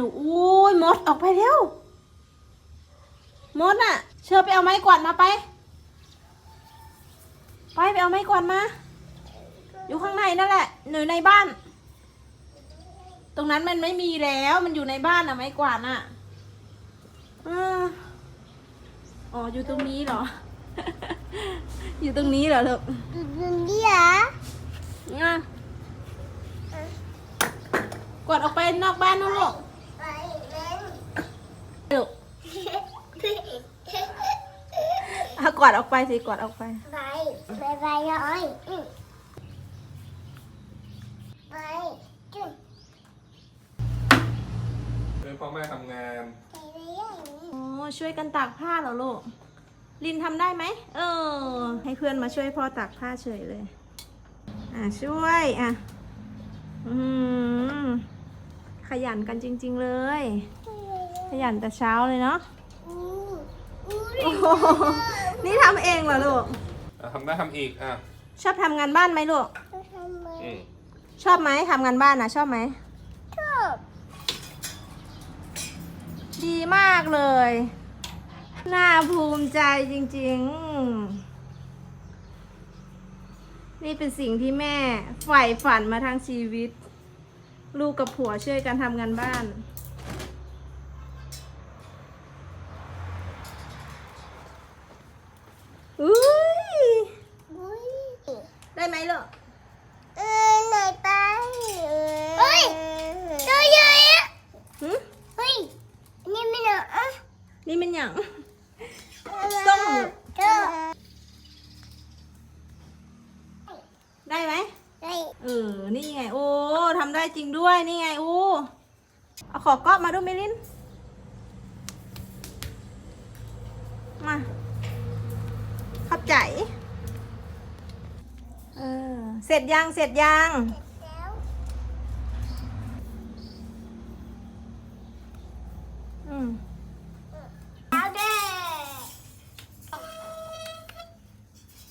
ลูกอุ้ยมดออกไปเร็วมดอะ เชิญไปเอาไม้กวาดมาไป ไปไปเอาไม้กวาดมา อยู่ข้างในนั่นแหละหนูในบ้าน ตรงนั้นมันไม่มีแล้วมันอยู่ในบ้านอะไม้กวาดน่ะอาอ๋ออยู่ตรงนี้เหรอ อยู่ตรงนี้เหรอลูกดูดิอะอะกวาดออกไปนอกบ้านนู่นลูก ไปเล่น ลูก อะกวาดออกไปสิกวาดออกไป ไปไปไปเลยอืมไปจุ๊บช่วยพ่อแม่ทำงาน ไปเลยอย่างนี้โอ้ช่วยกันตากผ้าเหรอลูก ลินทำได้ไหม เออ ให้เพื่อนมาช่วยพ่อตากผ้าเฉยเลย อะช่วยอะ อืมขยันกันจริง ๆ เลยขยันแต่เช้าเลยเนาะอู้อู้ โอ้โหนี่ทำเองเหรอลูกอะทำได้ทำอีกอะชอบทำงานบ้านไหมลูก ทำไมอืมชอบไหมทำงานบ้านนะชอบไหม ชอบดีมากเลย น่าภูมิใจจริงๆ นี่เป็นสิ่งที่แม่ใฝ่ฝันมาทั้งชีวิต ลูกกับผัวช่วยกันทำงานบ้าน อุ้ย อุ้ย ได้ไหมลูกเออไหนไปเฮ้ยตัวใหญ่อะหึเฮ้ยนี่ไม่เหรออะนี่มันอย่างส้มเจ้าได้ไหมไอ้เออนี่ไงโอ้ทำได้จริงด้วยนี่ไงโอ้เอาขอก๊อปมาดูมิลินมาเข้าใจ เออ เสร็จยัง เสร็จยัง